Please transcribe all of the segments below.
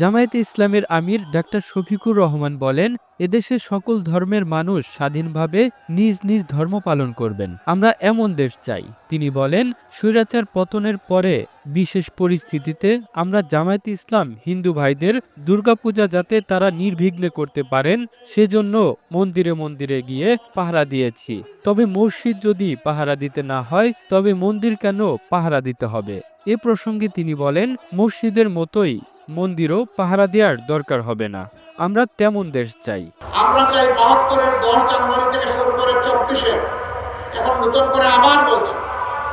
জামায়াতে ইসলামের আমির ডাক্তার শফিকুর রহমান বলেন, এদেশে সকল ধর্মের মানুষ স্বাধীনভাবে নিজ নিজ ধর্ম পালন করবেন। আমরা এমন দেশ চাই। তিনি বলেন, স্বৈরাচার পতনের পরে বিশেষ পরিস্থিতিতে আমরা জামায়াতে ইসলাম হিন্দু ভাইদের দুর্গাপূজা যাতে তারা নির্বিঘ্নে করতে পারেন, সেজন্য মন্দিরে মন্দিরে গিয়ে পাহারা দিয়েছি। তবে মসজিদ যদি পাহারা দিতে না হয়, তবে মন্দির কেন পাহারা দিতে হবে? এ প্রসঙ্গে তিনি বলেন, মসজিদের মতোই মন্দিরও পাহারা দেওয়ার দরকার হবে না। আমরা তেমন দেশ চাই। আমরা চাই বাহাত্তরের দশ জানুয়ারি থেকে শুরু করে চব্বিশে এখন নতুন করে আবার বলছি,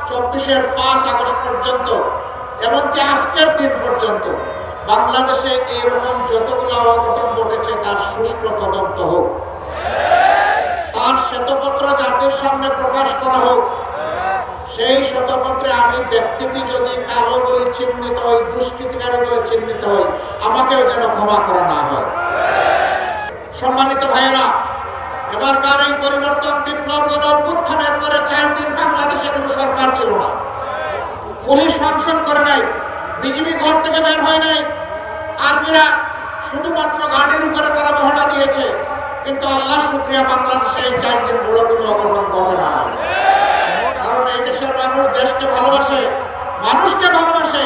চব্বিশের পাঁচ আগস্ট পর্যন্ত, এমনকি আজকের দিন পর্যন্ত বাংলাদেশে এইরকম যতগুলো অঘটন ঘটেছে, তার সুষ্ঠু তদন্ত হোক। তার শ্বেতপত্র জাতির সামনে প্রকাশ করা হোক সেই শ্বেতপত্রে আমি ব্যক্তিটি যদি কালো বলে চিহ্নিত হই দুষ্কৃতিকারী বলে চিহ্নিত হই, আমাকেও যেন ক্ষমা করা না হয়। সম্মানিত ভাইয়েরা, এবারকার এই পরিবর্তন বিপ্লব জন অভ্যুত্থানের পরে চার দিন বাংলাদেশে কোনো সরকার ছিল না। পুলিশ ফাংশন করে নাই বিজেপি ঘর থেকে বের হয় নাই, আর্মিরা শুধুমাত্র গাড়ির উপরে তারা মহড়া দিয়েছে। কিন্তু আল্লাহ শুক্রিয়া, বাংলাদেশে এই চার দিন বড় কোনো অঘটন ঘটে না কারণ এই দেশের মানুষ দেশকে ভালোবাসে মানুষকে ভালোবাসে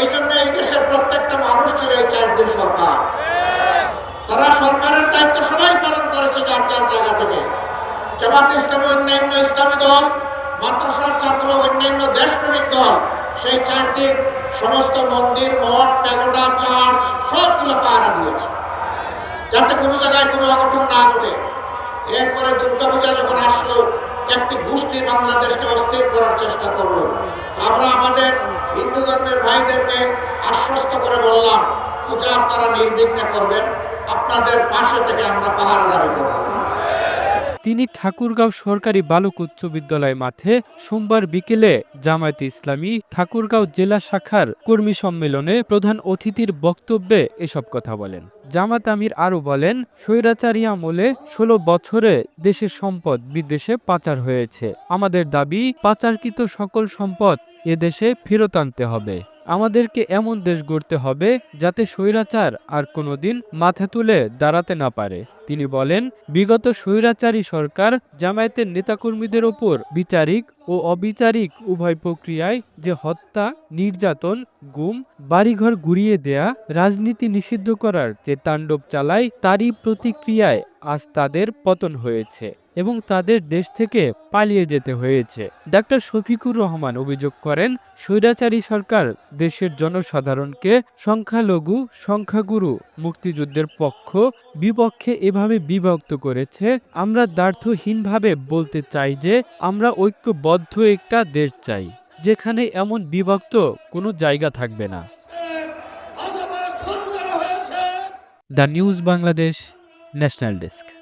এই জন্য এই দেশের প্রত্যেকটা মানুষ ছিল এই চার দিন সরকার তারা সরকারের দায়িত্ব সবাই পালন করেছে যার যার জায়গা থেকে জামাত ইসলামী অন্যান্য ইসলামী দল, মাদ্রাসার ছাত্র অন্যান্য দেশপ্রেমিক দল, সেই চার দিন সমস্ত মন্দির, মঠ, প্যাগোডা, চার্চ, সবগুলো পাহারা দিয়েছে। যাতে কোনো জায়গায় কোনো অঘটন না ঘটে। এরপরে দুর্গাপূজা যখন আসলো, একটি গোষ্ঠী বাংলাদেশকে অস্থির করার চেষ্টা করল। আমরা আমাদের হিন্দু ধর্মের ভাইদেরকে আশ্বস্ত করে বললাম, পূজা আপনারা নির্বিঘ্নে করবেন, আপনাদের পাশে থেকে আমরা পাহারাদারি করব। তিনি ঠাকুরগাঁও সরকারি বালক উচ্চ বিদ্যালয় মাঠে সোমবার বিকেলে জামায়াতে ইসলামী ঠাকুরগাঁও জেলা শাখার কর্মী সম্মেলনে প্রধান অতিথির বক্তব্যে এসব কথা বলেন। জামাত আমির আরও বলেন, স্বৈরাচারী আমলে ষোলো বছরে দেশের সম্পদ বিদেশে পাচার হয়েছে। আমাদের দাবি, পাচারকৃত সকল সম্পদ এদেশে ফেরত আনতে হবে। আমাদেরকে এমন দেশ গড়তে হবে যাতে স্বৈরাচার আর কোনোদিন মাথা তুলে দাঁড়াতে না পারে। তিনি বলেন, বিগত স্বৈরাচারী সরকার জামায়াতের নেতাকর্মীদের ওপর বিচারিক ও অবিচারিক উভয় প্রক্রিয়ায় যে হত্যা, নির্যাতন, গুম, বাড়িঘর গুড়িয়ে দেয়া, রাজনীতি নিষিদ্ধ করার যে তাণ্ডব চালায়, তারই প্রতিক্রিয়ায় আজ তাদের পতন হয়েছে। এবং তাদের দেশ থেকে পালিয়ে যেতে হয়েছে। ডাক্তার শফিকুর রহমান অভিযোগ করেন স্বৈরাচারী সরকার দেশের জনসাধারণকে সংখ্যালঘু সংখ্যাগুরু মুক্তিযুদ্ধের পক্ষ বিপক্ষে এভাবে বিভক্ত করেছে আমরা দ্বার্থহীনভাবে বলতে চাই যে আমরা ঐক্যবদ্ধ একটা দেশ চাই যেখানে এমন বিভক্ত কোনো জায়গা থাকবে না। The news Bangladesh national desk.